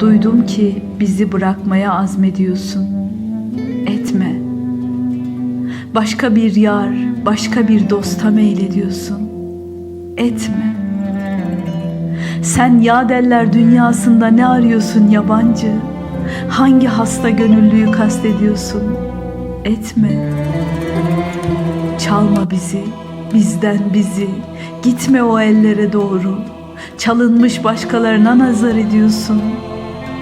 Duydum ki bizi bırakmaya azmediyorsun. Etme. Başka bir yar, başka bir dosta meylediyorsun. Etme. Sen yadeller dünyasında ne arıyorsun yabancı? Hangi hasta gönüllüyü kastediyorsun? Etme. Çalma bizi, bizden bizi. Gitme o ellere doğru. Çalınmış başkalarına nazar ediyorsun.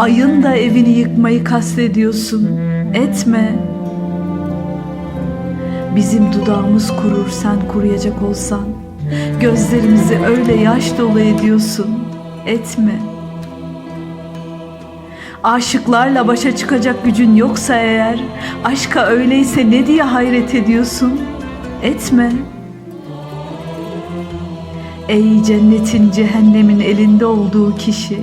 Ayın da evini yıkmayı kastediyorsun. Etme. Bizim dudağımız kurur sen kuruyacak olsan. Gözlerimizi öyle yaş dolu ediyorsun. Etme. Aşıklarla başa çıkacak gücün yoksa eğer, aşka öyleyse ne diye hayret ediyorsun? Etme. Ey cennetin cehennemin elinde olduğu kişi,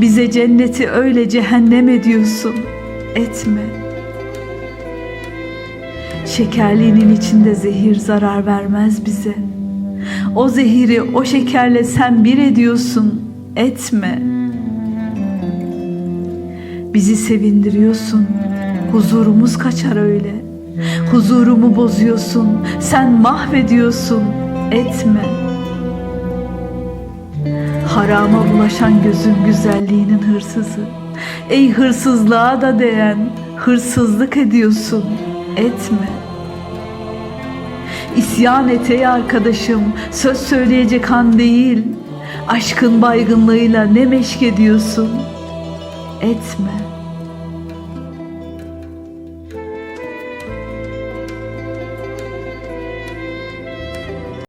bize cenneti öyle cehennem ediyorsun. Etme. Şekerliğinin içinde zehir zarar vermez bize. O zehiri o şekerle sen bir ediyorsun. Etme. Bizi sevindiriyorsun. Huzurumuz kaçar öyle. Huzurumu bozuyorsun. Sen mahvediyorsun. Etme. Harama bulaşan gözün güzelliğinin hırsızı. Ey hırsızlığa da değen hırsızlık ediyorsun. Etme. İsyan et ey arkadaşım, söz söyleyecek an değil. Aşkın baygınlığıyla ne meşk ediyorsun? Etme.